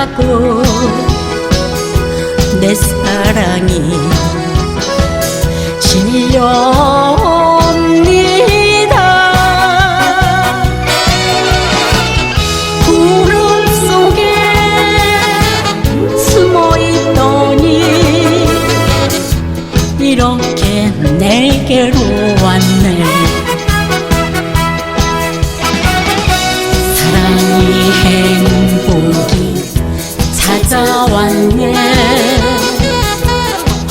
타고 내 사랑이 실려옵니다. 구름 속에 숨어 있더니 이렇게 내게로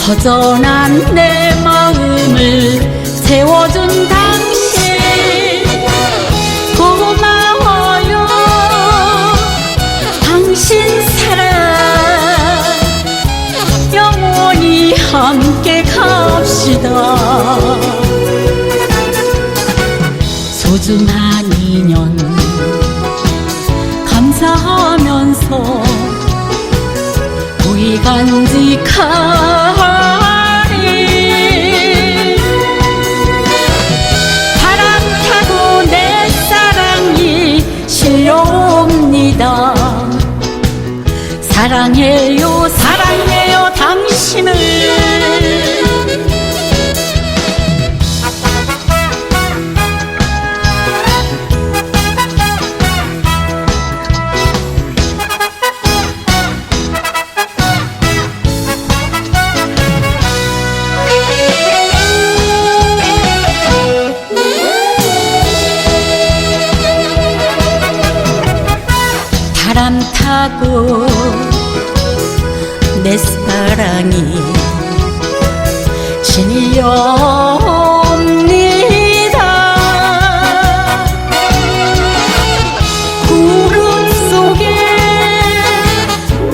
허전한 내 마음을 세워준 당신. 고마워요. 당신 사랑. 영원히 함께 갑시다. 소중한 인연 감사하면서 우리 간직하 사랑해요 사랑해요 당신을. 바람 타고 내 사랑이 실려옵니다. 구름 속에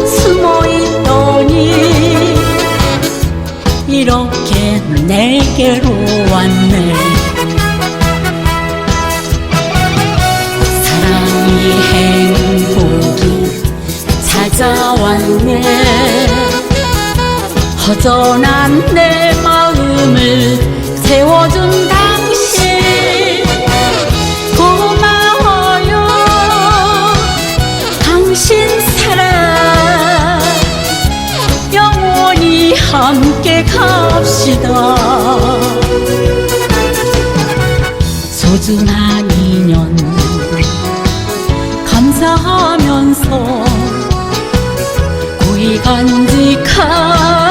숨어 있더니 이렇게 내게로 왔네. 사랑이 행복이 찾아왔네 허전한 내 마음을 세워준 당신. 고마워요. 당신 사랑. 영원히 함께 갑시다. 소중한 인연 감사하면서 고이 간직하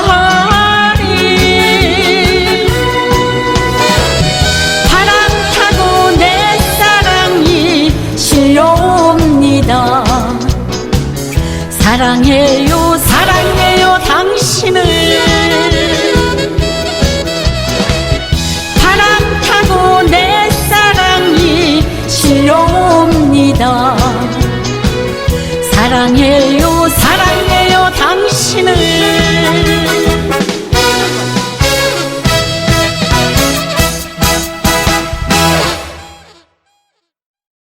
사랑해요 사랑해요